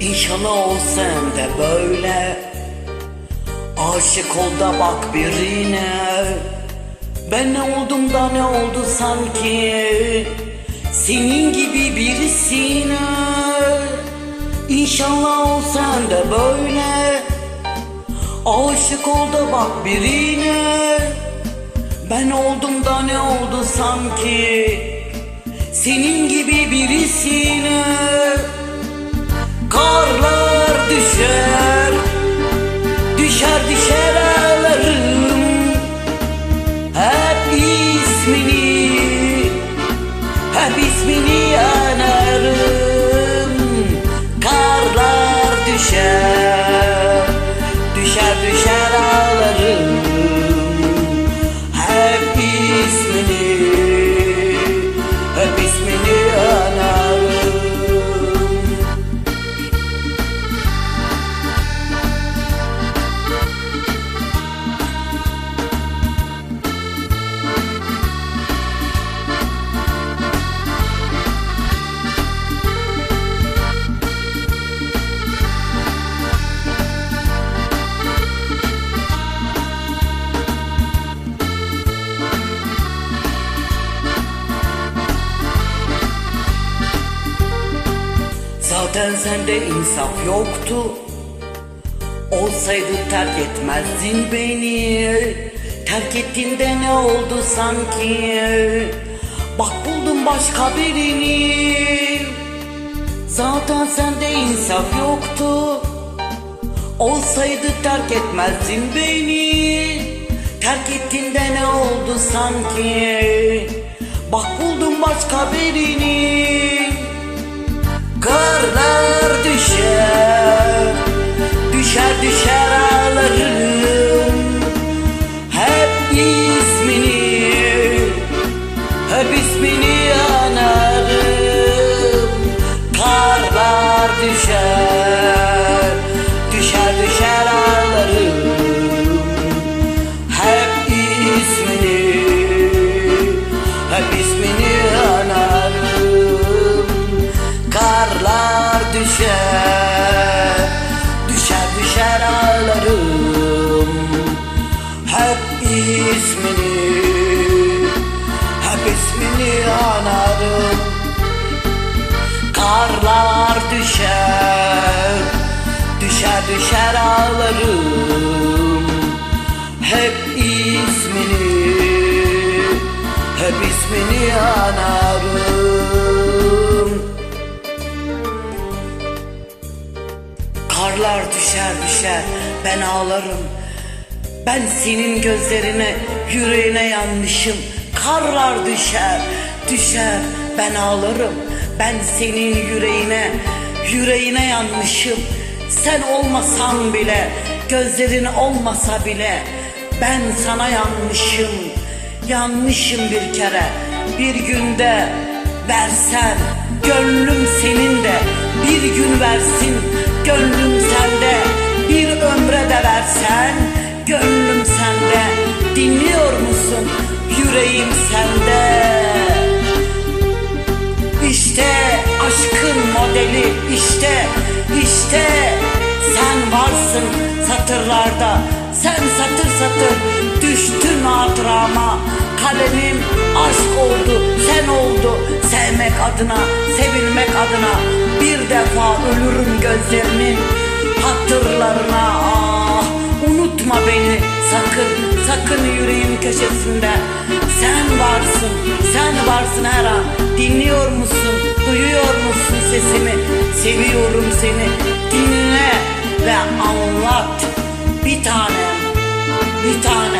İnşallah ol sen de böyle. Aşık ol da bak birine. Ben ne oldum da ne oldu sanki? Senin gibi birisine. İnşallah ol sen de böyle. Aşık ol da bak birine. Ben oldum da ne oldu sanki? Senin gibi birisine Düşer düşer Zaten sende insaf yoktu. Olsaydı terk etmezdin beni. Terk ettiğinde ne oldu sanki? Bak buldum başka birini. Zaten sende insaf yoktu. Olsaydı terk etmezdin beni. Terk ettiğinde ne oldu sanki? Bak buldum başka birini Karlar düşer ismini Hep ismini anarım. Karlar düşer Düşer düşer ağlarım. Hep ismini Hep ismini anarım. Karlar düşer düşer ben ağlarım Ben senin gözlerine yüreğine yanmışım. Karlar düşer düşer. Ben ağlarım. Ben senin yüreğine yüreğine yanmışım. Sen olmasan bile gözlerin olmasa bile Ben sana yanmışım. Yanmışım bir kere. Bir günde versen Gönlüm senin de. Bir gün versin Gönlüm sende. Bir ömre de versen Gönlüm sende dinliyor musun yüreğim sende? İşte aşkın modeli işte işte sen varsın satırlarda. Sen satır satır düştün hatırama kalemim aşk oldu sen oldu. Sevmek adına sevilmek adına bir defa ölürüm gözlerinin hatırlarına unutma beni sakın sakın yüreğim köşesinde. Sen varsın sen varsın her an. Dinliyor musun duyuyor musun sesimi? Seviyorum seni. Dinle ve anlat. Bir tanem bir tanem